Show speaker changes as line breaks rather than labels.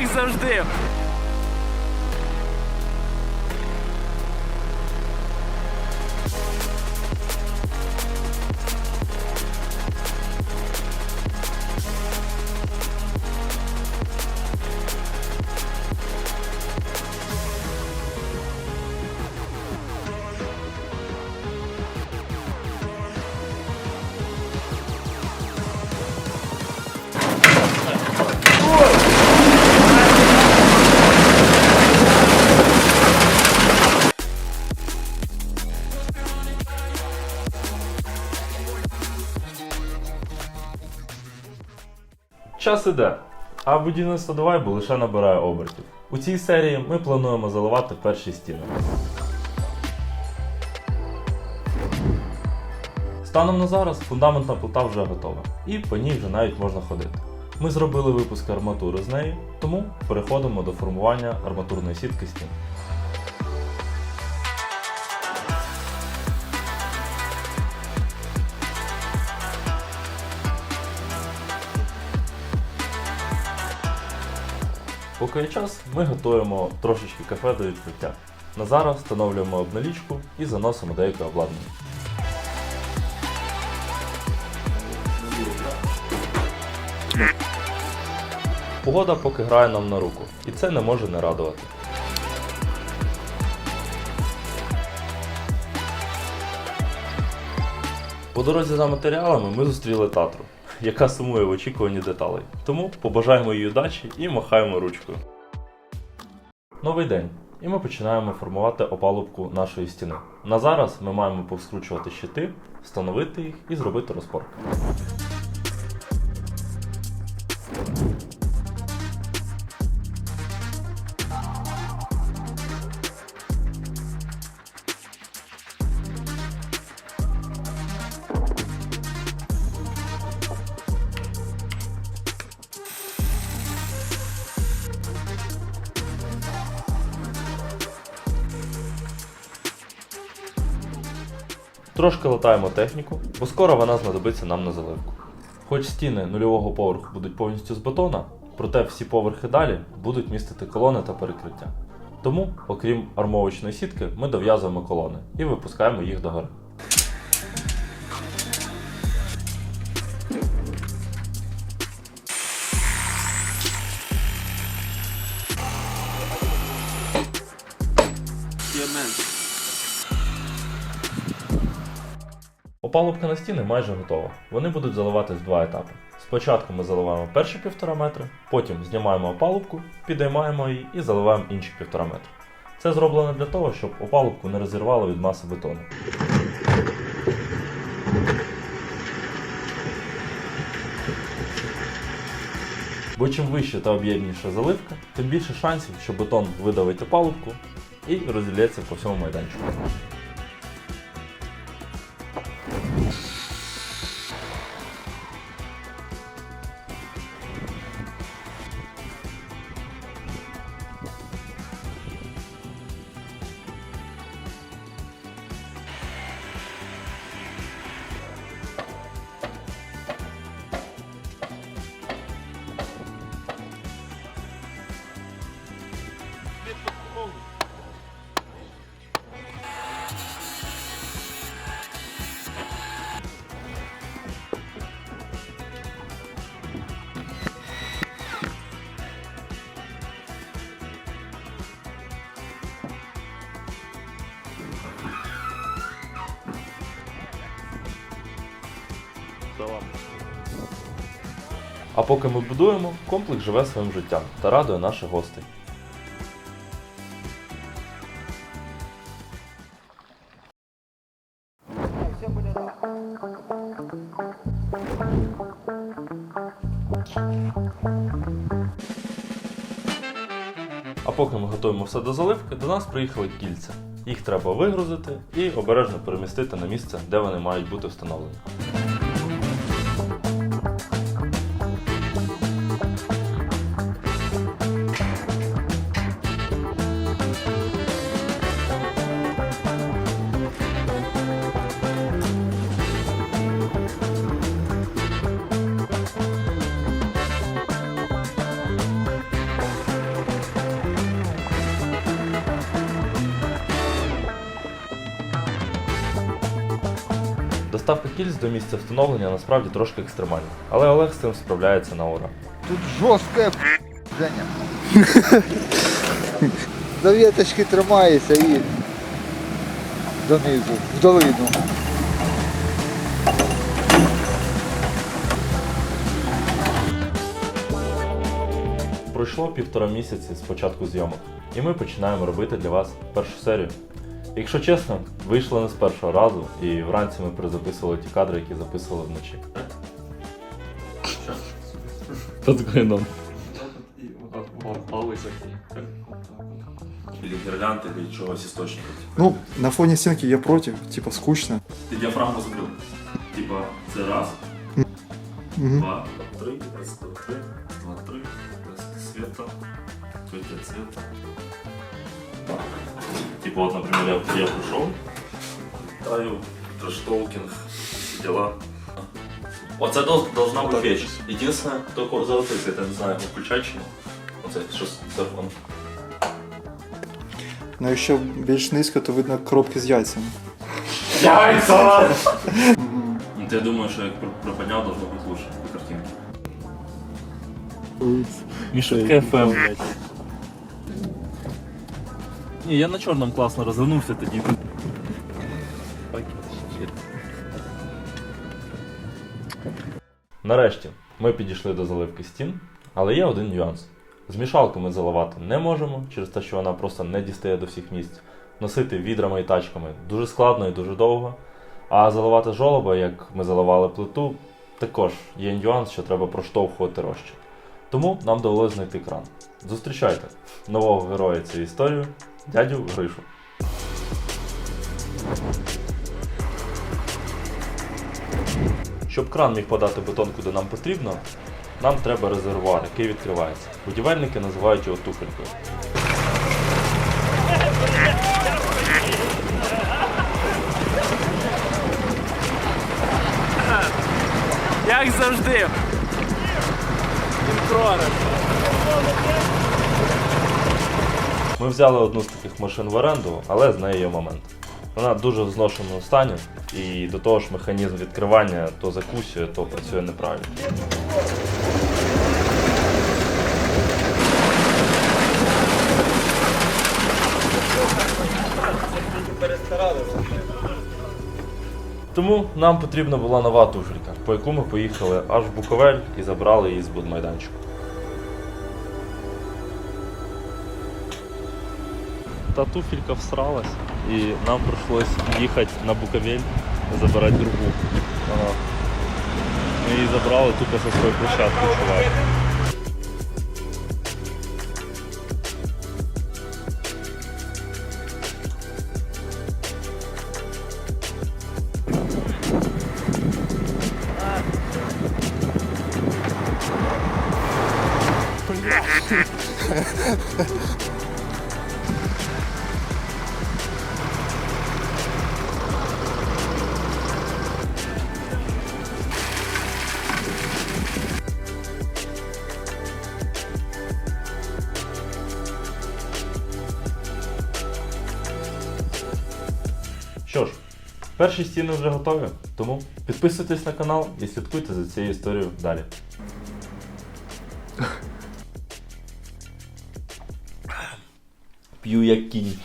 як завжди.
Час іде, а будівництво Двайбу лише набирає обертів. У цій серії ми плануємо заливати перші стіни. Станом на зараз фундаментна плита вже готова, і по ній вже навіть можна ходити. Ми зробили випуск арматури з неї, тому переходимо до формування арматурної сітки стін. Поки час, ми готуємо трошечки кафе до відкриття. На зараз встановлюємо обналічку і заносимо деяке обладнання. Погода поки грає нам на руку, і це не може не радувати. По дорозі за матеріалами ми зустріли Татру, яка сумує в очікуванні деталей. Тому побажаємо їй удачі і махаємо ручкою. Новий день. І ми починаємо формувати опалубку нашої стіни. На зараз ми маємо повскручувати щити, встановити їх і зробити розпорку. Трошки латаємо техніку, бо скоро вона знадобиться нам на заливку. Хоч стіни нульового поверху будуть повністю з бетона, проте всі поверхи далі будуть містити колони та перекриття. Тому, окрім армовочної сітки, ми дов'язуємо колони і випускаємо їх догори. Опалубка на стіни майже готова. Вони будуть заливатись в два етапи. Спочатку ми заливаємо перші півтора метри, потім знімаємо опалубку, підіймаємо її і заливаємо інші півтора метри. Це зроблено для того, щоб опалубку не розірвало від маси бетону. Бо чим вище та об'ємніша заливка, тим більше шансів, що бетон видавить опалубку і розілється по всьому майданчику. А поки ми будуємо, комплекс живе своїм життям та радує наших гостей. А поки ми готуємо все до заливки, до нас приїхали кільця. Їх треба вигрузити і обережно перемістити на місце, де вони мають бути встановлені. Доставка кільць до місця встановлення насправді трошки екстремальна, але Олег з цим справляється на ура.
Тут жорстке Женя. За веточки тримаєшся і донизу, в долину.
Пройшло півтора місяці з початку зйомок, і ми починаємо робити для вас першу серію. Якщо чесно, вийшло не з першого разу, і вранці ми перезаписували ті кадри, які записували вночі. Под клином. Или гирлянды, или чогось істочника.
Ну, на фоне стенки я против, типа скучно.
Ти діафрагму закрив. Типа, це раз, два, три, раз, два, три, два, три, Типа вот, например, я, я пришел, таю, трэш-толкинг, все дела. Вот это дол- должна быть вещь. Единственное, только золотых, это не знаю, это, что с телефон.
Но якщо більш низько, то видно коробки з яйцями.
Яйца! Ну, ты думаешь, что я пр- пропонял, должно быть лучше по картинке.
Міша КФМ, блядь. Ні, я на чорному класно розвернувся тоді.
Нарешті ми підійшли до заливки стін, але є один нюанс. Змішалку ми заливати не можемо, через те, що вона просто не дістає до всіх місць. Носити відрами і тачками дуже складно і дуже довго. А заливати жолоба, як ми заливали плиту, також є нюанс, що треба проштовхувати розчин. Тому нам довелося знайти кран. Зустрічайте нового героя цієї історії, дядю Гришу. Щоб кран міг подати бетон, куди нам потрібно, нам треба резервуар, який відкривається. Будівельники називають його туфелькою.
Як завжди. Інкронер.
Ми взяли одну з таких машин в оренду, але з нею є момент. Вона дуже в зношеному стані, і до того ж механізм відкривання то закусює, то працює неправильно. Тому нам потрібна була нова туфелька, по яку ми поїхали аж в Буковель і забрали її з будмайданчику.
Та туфелька всралась, і нам пришлось їхати на Буковель, забирати другу. Ага. Ми її забрали тупо со своєї площадки, чувак.
Перші стіни вже готові, тому підписуйтесь на канал і слідкуйте за цією історією далі. П'ю як кінь.